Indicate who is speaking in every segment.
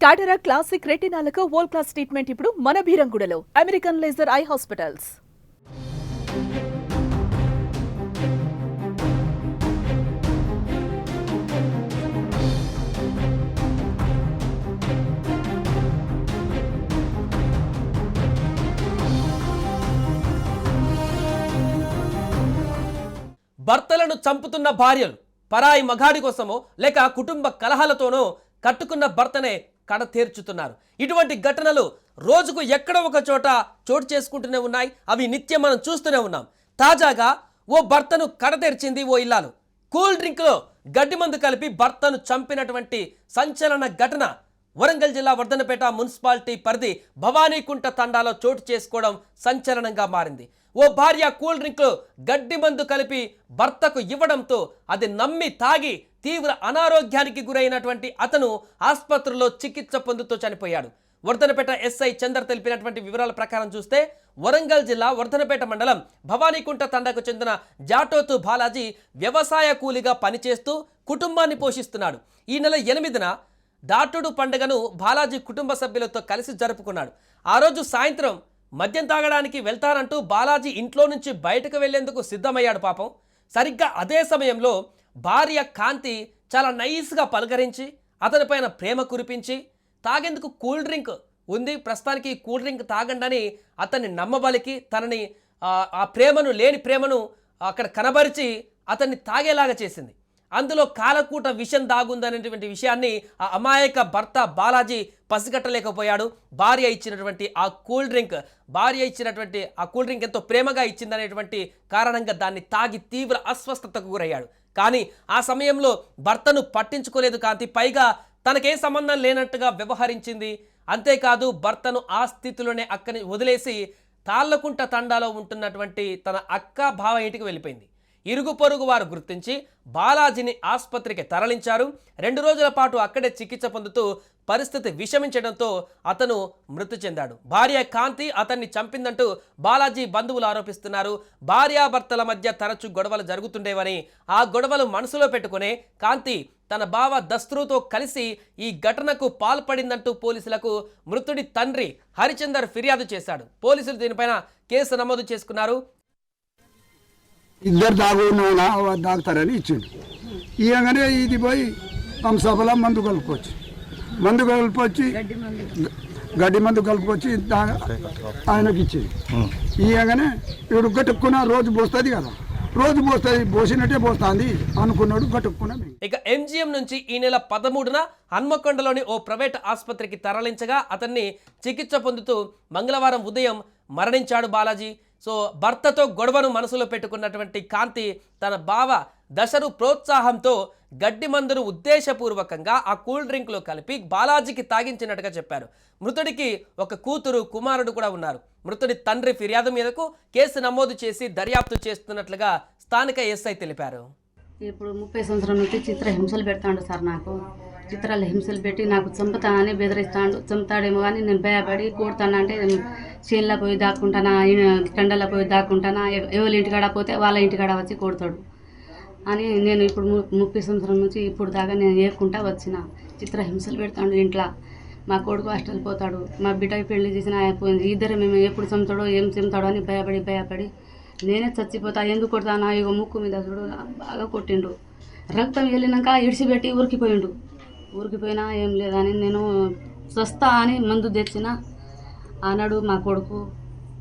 Speaker 1: టాటరా classic రెటినాలకు world class treatment ఇప్పుడు మన బీరంగుడలో అమెరికన్ లేజర్ ఐ హాస్పిటల్స్
Speaker 2: భర్తలను చంపుతున్న భార్యలు పరాయి మగాడి కోసమో లేక కుటుంబ కలహాలతోనో కట్టుకున్న భర్తనే కడ తీర్చుతున్నారు. ఇటువంటి ఘటనలు రోజుకు ఎక్కడో ఒక చోట చోటు చేసుకుంటూనే ఉన్నాయి. అవి నిత్యం మనం చూస్తూనే ఉన్నాం. తాజాగా ఓ భర్తను కడతెరిచింది ఓ ఇల్లాలు. కూల్ డ్రింక్లో గడ్డి మందు కలిపి భర్తను చంపినటువంటి సంచలన ఘటన వరంగల్ జిల్లా వర్ధనపేట మున్సిపాలిటీ పరిధి భవానీకుంట తండాలో చోటు చేసుకోవడం సంచలనంగా మారింది. ఓ భార్య కూల్ డ్రింక్లో గడ్డి మందు కలిపి భర్తకు ఇవ్వడంతో అది నమ్మి తాగి తీవ్ర అనారోగ్యానికి గురైనటువంటి అతను ఆసుపత్రిలో చికిత్స పొందుతూ చనిపోయాడు. వర్ధనపేట ఎస్ఐ చందర్ తెలిపినటువంటి వివరాల ప్రకారం చూస్తే వరంగల్ జిల్లా వర్ధనపేట మండలం భవానీకుంట తండాకు చెందిన జాటోతు బాలాజీ వ్యవసాయ కూలిగా పనిచేస్తూ కుటుంబాన్ని పోషిస్తున్నాడు. ఈ నెల ఎనిమిదిన దాటుడు పండుగను బాలాజీ కుటుంబ సభ్యులతో కలిసి జరుపుకున్నాడు. ఆ రోజు సాయంత్రం మద్యం తాగడానికి వెళ్తానంటూ బాలాజీ ఇంట్లో నుంచి బయటకు వెళ్ళేందుకు సిద్ధమయ్యాడు పాపం. సరిగ్గా అదే సమయంలో భార్య కాంతి చాలా నైస్గా పలకరించి అతనిపైన ప్రేమ కురిపించి తాగేందుకు కూల్ డ్రింక్ ఉంది. ప్రస్తుతానికి కూల్ డ్రింక్ తాగండని అతన్ని నమ్మబలికి తనని ఆ ప్రేమను లేని ప్రేమను అక్కడ కనబరిచి అతన్ని తాగేలాగా చేసింది. అందులో కాలకూట విషం దాగుందనేటువంటి విషయాన్ని ఆ అమాయక భర్త బాలాజీ పసిగట్టలేకపోయాడు. భార్య ఇచ్చినటువంటి ఆ కూల్ డ్రింక్ భార్య ఇచ్చినటువంటి ఆ కూల్ డ్రింక్ ఎంతో ప్రేమగా ఇచ్చిందనేటువంటి కారణంగా దాన్ని తాగి తీవ్ర అస్వస్థతకు గురయ్యాడు. కానీ ఆ సమయంలో భర్తను పట్టించుకోలేదు కాంతి. పైగా తనకేం సంబంధం లేనట్టుగా వ్యవహరించింది. అంతేకాదు భర్తను ఆ స్థితిలోనే అక్కని వదిలేసి తాళ్ళకుంట తండాలో ఉంటున్నటువంటి తన అక్క భావ ఇంటికి వెళ్ళిపోయింది. ఇరుగు పొరుగు వారు గుర్తించి బాలాజీని ఆసుపత్రికి తరలించారు. రెండు రోజుల పాటు అక్కడే చికిత్స పొందుతూ పరిస్థితి విషమించడంతో అతను మృతి చెందాడు. భార్య కాంతి అతన్ని చంపిందంటూ బాలాజీ బంధువులు ఆరోపిస్తున్నారు. భార్యాభర్తల మధ్య తరచు గొడవలు జరుగుతుండేవని ఆ గొడవలు మనసులో పెట్టుకునే కాంతి తన బావ దస్త్రుతో కలిసి ఈ ఘటనకు పాల్పడిందంటూ పోలీసులకు మృతుడి తండ్రి హరిచందర్ ఫిర్యాదు చేశాడు. పోలీసులు దీనిపైన కేసు నమోదు చేసుకున్నారు.
Speaker 3: ఇద్దరు దాగు దాగుతారని ఇచ్చిండు. ఇవ్వగానే ఇది పోయి పంసపల మందు కలుపుకొచ్చి మందు కలుపుకొచ్చి గడ్డి మందు కలుపుకొచ్చి ఆయనకి ఇచ్చింది ఇవ్వగానే ఇప్పుడు గట్టుకున్న రోజు పోస్తుంది కదా రోజు పోస్తుంది పోసినట్టే పోస్తుంది అనుకున్నాడు గట్టుకున్న
Speaker 2: ఇక ఎంజిఎం నుంచి ఈ నెల పదమూడున హన్మకొండలోని ఓ ప్రైవేట్ ఆసుపత్రికి తరలించగా అతన్ని చికిత్స పొందుతూ మంగళవారం ఉదయం మరణించాడు బాలాజీ. సో భర్తతో గొడవను మనసులో పెట్టుకున్నటువంటి కాంతి తన బావ దశరు ప్రోత్సాహంతో గడ్డి మందును ఉద్దేశపూర్వకంగా ఆ కూల్ డ్రింక్లో కలిపి బాలాజీకి తాగించినట్టుగా చెప్పారు. మృతుడికి ఒక కూతురు కుమారుడు కూడా ఉన్నారు. మృతుడి తండ్రి ఫిర్యాదు మీదకు కేసు నమోదు చేసి దర్యాప్తు చేస్తున్నట్లుగా స్థానిక ఎస్ఐ తెలిపారు.
Speaker 4: ఇప్పుడు ముప్పై సంవత్సరం నుంచి చిత్ర హింసలు పెడతాడు సార్ నాకు. చిత్రాలు హింసలు పెట్టి నాకు చంపుతా అని బెదిరిస్తాడు. చంపుతాడేమో కానీ నేను భయపడి కొడతానంటే చేనులో పోయి దాక్కుంటానా కండలో పోయి దాక్కుంటానా ఎవరి ఇంటికాడ పోతే వాళ్ళ ఇంటికాడ వచ్చి కొడతాడు అని నేను ఇప్పుడు ము- ముప్పై సంవత్సరం నుంచి ఇప్పుడు దాకా నేను ఏకుంటా వచ్చిన. చిత్ర హింసలు పెడతాడు ఇంట్లో. మా కొడుకు హాస్టల్ పోతాడు. మా బిడ్డకి పెళ్ళి చేసిన అయిపోయింది. ఇద్దరు మేము ఎప్పుడు చంపుతాడో ఏం చంపుతాడో అని భయపడి భయపడి నేనే చచ్చిపోతా. ఎందుకు కొడతానా? ఇగో ముక్కు మీద చూడు బాగా కొట్టిండు. రక్తం వెళ్ళినాక ఇడిచిపెట్టి ఉరికిపోయిండు. ఊరికిపోయినా ఏం లేదని నేను స్వస్థ అని మందు తెచ్చిన. ఆనాడు మా కొడుకు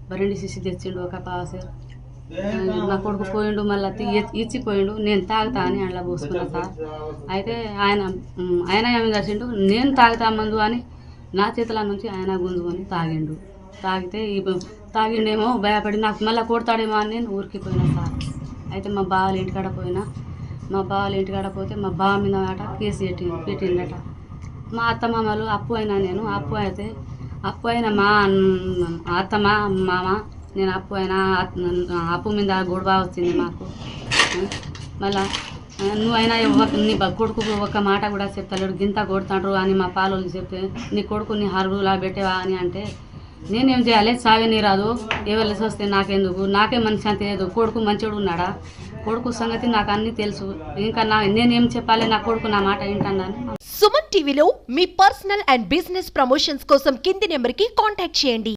Speaker 4: బరండి సిసి తెచ్చిండు ఒక పాసే మా కొడుకు పోయిండు మళ్ళీ ఇచ్చిపోయిండు నేను తాగుతా అని అలా పోసుకున్నా సార్. అయితే ఆయన ఆయన ఏమి చేసిండు? నేను తాగుతా మందు అని నా చేతుల నుంచి ఆయన గుంజుకొని తాగిండు. తాగితే తాగిండేమో భయపడి నాకు మళ్ళీ కొడతాడేమో అని నేను ఊరికి పోయినా సార్. అయితే మా బావలు ఇంటికాడ పోయినా. మా బావల ఇంటికాడ పోతే మా బావ మీద ఆట కేసు పెట్టి పెట్టిండట. మా అత్తమామలు అప్పు అయినా నేను అప్పు అయితే అప్పు అయిన మా అత్తమ్మ మామ నేను అప్పు అయినా అప్పు మీద గొడవ వచ్చింది మాకు. మళ్ళా నువ్వైనా ఒక- నీ కొడుకు ఒక మాట కూడా చెప్తలేడు గింత కొడుతాడు అని మా పాలోళ్ళు చెప్తే నీ కొడుకుని హరుగులా పెట్టేవా అని అంటే నేనేం చేయాలి? సాగని రాదు. ఎవరు వస్తే నాకెందుకు? నాకే మనశ్శాంతి లేదు. కొడుకు మంచోడు ఉన్నాడా? కొడుకు సంగతి నాకు అన్నీ తెలుసు. ఇంకా నా నేనేం చెప్పాలి? నా కొడుకు నా మాట ఏంటన్నాను
Speaker 5: సుమన్ టీవీలో మీ పర్సనల్ అండ్ బిజినెస్ ప్రమోషన్స్ కోసం కింది నెంబర్కి కాంటాక్ట్ చేయండి.